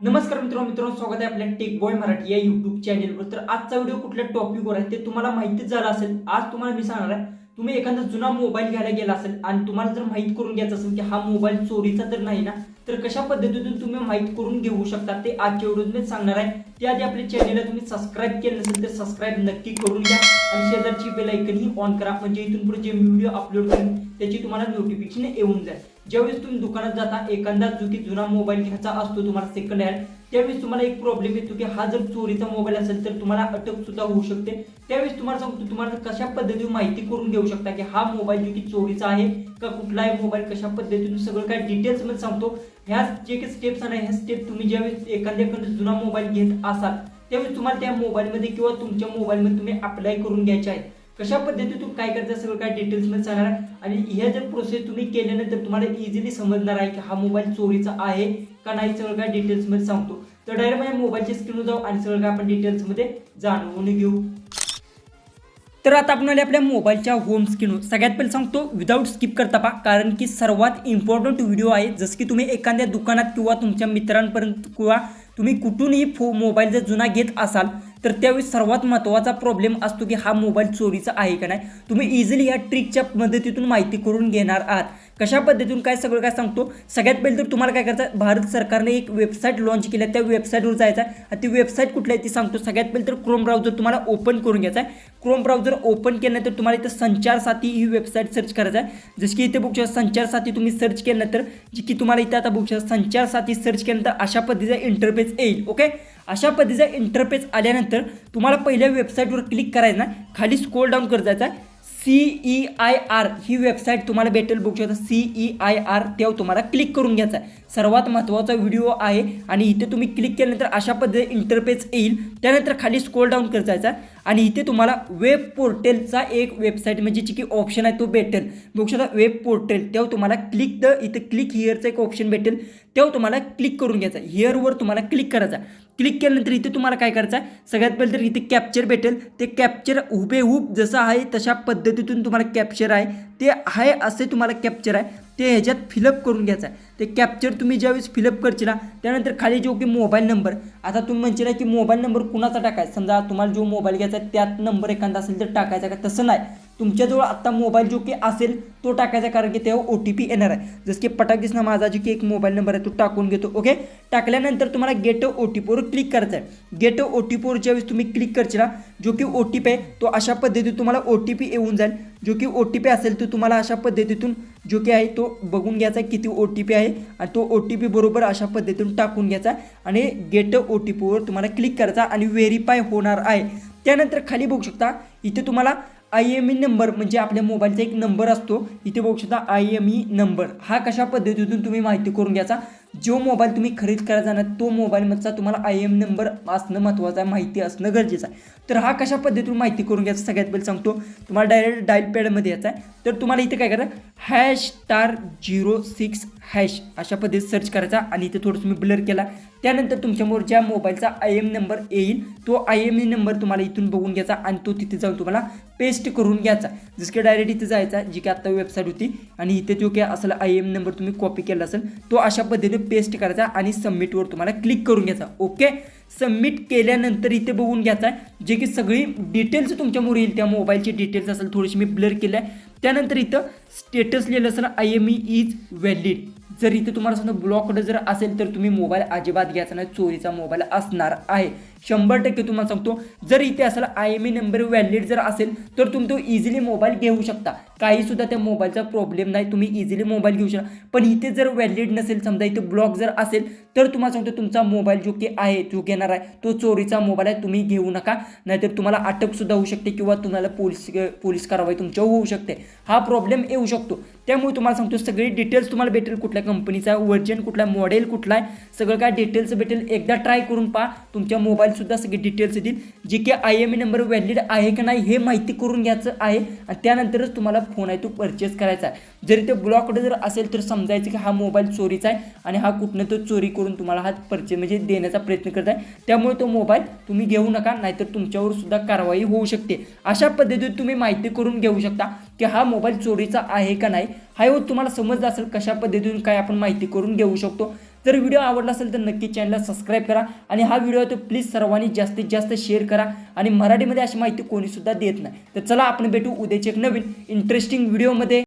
नमस्कार मित्रांनो मित्रांनो स्वागत आहे आपल्या टेक बॉय मराठी या युट्यूब चॅनेलवर तर आजचा व्हिडिओ कुठल्या टॉपिकवर आहे ते तुम्हाला माहितीच झालं असेल. आज तुम्हाला मी सांगणार आहे तुम्ही एखादा जुना मोबाईल घ्यायला गेला असेल आणि तुम्हाला जर माहीत करून घ्यायचं असेल की हा मोबाईल चोरीचा तर नाही ना तर कशा पद्धतीतून तुम्ही माहीत करून घेऊ शकता ते आजच्या व्हिडिओमध्ये सांगणार आहे. त्याआधी आपल्या चॅनेलला तुम्ही सबस्क्राईब केलं नसेल तर सबस्क्राईब नक्की करून घ्या आणि शेजारची बेल ऐकन ऑन करा. म्हणजे इथून पुढे जे व्हिडिओ अपलोड करेन त्याची तुम्हाला नोटिफिकेशन येऊन जाईल. ज्यावेळेस तुम्ही दुकानात जाता एखादा जो की जुना मोबाईल घ्यायचा असतो तुम्हाला सेकंड हँड त्यावेळेस तुम्हाला एक प्रॉब्लेम येतो की हा जर चोरीचा मोबाईल असेल तर तुम्हाला अटक सुद्धा होऊ शकते. त्यावेळेस तुम्हाला सांगतो तुम्हाला कशा पद्धतीने माहिती करून घेऊ शकता की हा मोबाईल जो की चोरीचा आहे का कुठलाही मोबाईल कशा पद्धतीने सगळं काय डिटेल्समध्ये सांगतो. ह्या जे काही स्टेप्स आहे ह्या स्टेप तुम्ही ज्यावेळेस एखाद्या जुना मोबाईल घेत असाल त्यावेळेस तुम्हाला त्या मोबाईलमध्ये किंवा तुमच्या मोबाईलमध्ये तुम्ही अप्लाय करून घ्यायचे आहेत कशा पद्धतीतून काय करायचं सगळं काय डिटेल्समध्ये सांगणार आणि ह्या जर प्रोसेस तुम्ही केल्यानंतर तुम्हाला इझिली समजणार आहे की हा मोबाईल चोरीचा आहे का नाही सगळं काय डिटेल्समध्ये सांगतो. तर डायरेक्ट माझ्या मोबाईलच्या स्क्रीनवर जाऊ आणि सगळं काय आपण डिटेल्समध्ये जाणवून जाणून घेऊ. तर आता आपण आले आपल्या मोबाईलच्या होम स्क्रीनवर सगळ्यात पहिले सांगतो विदाऊट स्किप करता पा कारण की सर्वात इम्पॉर्टंट व्हिडिओ आहे जसं की तुम्ही एखाद्या दुकानात किंवा तुमच्या मित्रांपर्यंत किंवा तुम्ही कुठूनही फो मोबाईल जर जुना घेत असाल तर त्यावेळी सर्वात महत्त्वाचा प्रॉब्लेम असतो की हा मोबाईल चोरीचा आहे का नाही? तुम्ही इझिली या ट्रिकच्या मदतीतून माहिती करून घेणार आहात. कशा पद्धतीतून काय सगळं काय सांगतो? सगळ्यात पहिले तर तुम्हाला काय करायचं भारत सरकारने एक वेबसाईट लॉन्च केली आहे. त्या वेबसाईटवर जायचं आहे. आणि ती वेबसाईट कुठली आहे ती सांगतो. सगळ्यात पहिले तर क्रोम ब्राउझर तुम्हाला ओपन करून घ्यायचा आहे. क्रोम ब्राउझर ओपन केल्यानंतर तुम्हाला इथं संचार साथी ही वेबसाईट सर्च करायचं आहे. जसं की इथे बुक संचारसाथी संचार साथी तुम्ही सर्च केल्यानंतर जी की तुम्हाला इथं आता बुक संचारसाथी संचार साथी सर्च केल्यानंतर अशा पद्धतीचा इंटरफेस येईल. ओके अशा पद्धतीचा इंटरफेस आल्यानंतर तुम्हाला पहिल्या वेबसाईटवर क्लिक करायचं ना खाली स्क्रोल डाऊन कर जायचा आहे. सी ई आय आर ही वेबसाईट तुम्हाला भेटेल. बघू शकता सी ई आय आर तेव्हा तुम्हाला क्लिक करून घ्यायचा आहे. सर्वात महत्त्वाचा व्हिडिओ आहे आणि इथे तुम्ही क्लिक केल्यानंतर अशा पद्धतीने इंटरफेस येईल. त्यानंतर खाली स्क्रोल डाऊन करायचा आणि इथे तुम्हाला वेब पोर्टलचा एक वेबसाईट म्हणजे जी की ऑप्शन आहे तो भेटेल. बघू शकता वेब पोर्टल तेव्हा तुम्हाला क्लिक द इथे क्लिक हिअरचं एक ऑप्शन भेटेल. तेव्हा तुम्हाला क्लिक करून घ्यायचा हिअरवर तुम्हाला क्लिक करायचा क्लिक केल्यानंतर इथे तुम्हाला काय करायचं आहे? सगळ्यात पहिले तर इथे कॅप्चर भेटेल. ते कॅप्चर हुबेहूब जसं आहे तशा पद्धतीतून तुम्हाला कॅप्चर आहे. ते आहे असे तुम्हाला कॅप्चर आहे. ते ह्याच्यात फिलअप करून घ्यायचं आहे. ते कॅप्चर तुम्ही ज्यावेळेस फिलअप करशील त्यानंतर खाली जो की मोबाईल नंबर आता तुम्ही म्हणशील की मोबाईल नंबर कुणाचा टाकायचा? समजा तुम्हाला जो मोबाईल घ्यायचा आहे त्यात नंबर एखादा असेल तर टाकायचा का? तसं नाही. तुमच्याजवळ आत्ता मोबाईल जो की असेल तो टाकायचा कारण की तेव्हा ओ टी पी येणार आहे. जसं की पटाक दिसणं माझा जो की एक मोबाईल नंबर आहे तो टाकून घेतो ओके टाकल्यानंतर तुम्हाला गेट ओ टी पीवर क्लिक करायचं आहे. गेट ओ टी पीवर ज्यावेळेस तुम्ही क्लिक करशील जो की ओ टी पी आहे तो अशा पद्धतीत तुम्हाला ओ टी पी येऊन जाईल. जो की ओ टी पी असेल तो तुम्हाला अशा पद्धतीतून जो की आहे तो बघून घ्यायचा आहे किती ओ टी पी आहे आणि तो ओ टी पी बरोबर अशा पद्धतीतून टाकून घ्यायचा आणि गेट ओ टी पीवर तुम्हाला क्लिक करायचा आणि व्हेरीफाय होणार आहे. त्यानंतर खाली बघू शकता इथे तुम्हाला आय एम ई नंबर म्हणजे आपल्या मोबाईलचा एक नंबर असतो. इथे बघू शकता आय एम ई नंबर हा कशा पद्धतीतून तुम्ही माहिती करून घ्यायचा? जो मोबाईल तुम्ही खरेदी करायचा ना तो मोबाईलमधचा तुम्हाला आय एम नंबर असणं महत्त्वाचं आहे माहिती असणं गरजेचं आहे. तर हा कशा पद्धतीतून माहिती करून घ्यायचा? सगळ्यात पहिले सांगतो. तुम्हाला डायरेक्ट डायल पॅडमध्ये यायचा आहे. तर तुम्हाला इथे काय करायचं? Hash star zero six hash अशा पद्धतीत सर्च करायचा आणि इथे थोडं तुम्ही ब्लर केला. त्यानंतर तुमच्यामोर ज्या मोबाईलचा आय एम नंबर येईल. तो आय एम ई नंबर तुम्हाला इथून बघून घ्यायचा आणि तो तिथे जाऊन तुम्हाला पेस्ट करून घ्यायचा. जसं की डायरेक्ट इथे जायचा जी की आत्ता वेबसाईट होती. आणि इथे जो काय असेल आय एम नंबर तुम्ही कॉपी केला असेल तो अशा पद्धतीने पेस्ट करायचा आणि सबमिटवर तुम्हाला क्लिक करून घ्यायचा. ओके सबमिट केल्यानंतर इथे बघून घ्यायचा. आहे जे की सगळी डिटेल्स तुमच्यामुळे येईल त्या मोबाईलची डिटेल्स असेल थोडीशी मी ब्लर केलं आहे. त्यानंतर इथं स्टेटस लिहिलं असेल I M E is valid जर इथे तुम्हाला समजा ब्लॉकड जर असेल तर तुम्ही मोबाईल अजिबात घ्यायचा नाही. चोरीचा मोबाईल असणार आहे. शंभर टक्के तुम्हाला सांगतो जर इथे असला I M E number valid जर असेल तर तुम्ही तो इझिली मोबाईल घेऊ शकता. काही सुद्धा त्या मोबाईलचा प्रॉब्लेम नाही तुम्ही इझिली मोबाईल घेऊ शकता. पण इथे जर व्हॅलिड नसेल समजा इथे ब्लॉक जर असेल तर तुम्हाला सांगतो तुमचा मोबाईल जो की आहे जो घेणार आहे तो चोरीचा मोबाईल आहे तुम्ही घेऊ नका. नाहीतर तुम्हाला अटकसुद्धा होऊ शकते किंवा तुम्हाला पोलीस पोलीस कारवाई तुमच्यावर होऊ शकते. हा प्रॉब्लेम येऊ शकतो. त्यामुळे तुम्हाला सांगतो सगळी डिटेल्स तुम्हाला भेटेल कुठल्या कंपनीचा वर्जन कुठला मॉडेल कुठला आहे. सगळं काय डिटेल्स भेटेल एकदा ट्राय करून पहा. तुमच्या मोबाईल सुद्धा सगळे डिटेल्स येतील जे की I M E number valid आहे का नाही हे माहिती करून घ्यायचं आहे. आणि त्यानंतरच तुम्हाला फोन आहे तो परचेस करायचा आहे. जरी ते ब्लॉकडे जर असेल तर समजायचं की हा मोबाईल चोरीचा आहे आणि हा कुठनं तो चोरी करून तुम्हाला हा परचेस म्हणजे देण्याचा प्रयत्न करत आहे. त्यामुळे तो मोबाईल तुम्ही घेऊ नका नाहीतर तुमच्यावर सुद्धा कारवाई होऊ शकते. अशा पद्धतीत तुम्ही माहिती करून घेऊ शकता की हा मोबाईल चोरीचा आहे का नाही. हा तुम्हाला समजलं असेल कशा पद्धतीतून काय आपण माहिती करून घेऊ शकतो. जर व्हिडिओ आवडला असेल तर नक्की चॅनलला सबस्क्राईब करा आणि हा व्हिडिओ तो प्लीज सर्वांनी जास्तीत जास्त शेअर करा आणि मराठीमध्ये अशी माहिती कोणीसुद्धा देत नाही. तर चला आपण भेटू उद्याच्या एक नवीन इंटरेस्टिंग व्हिडिओमध्ये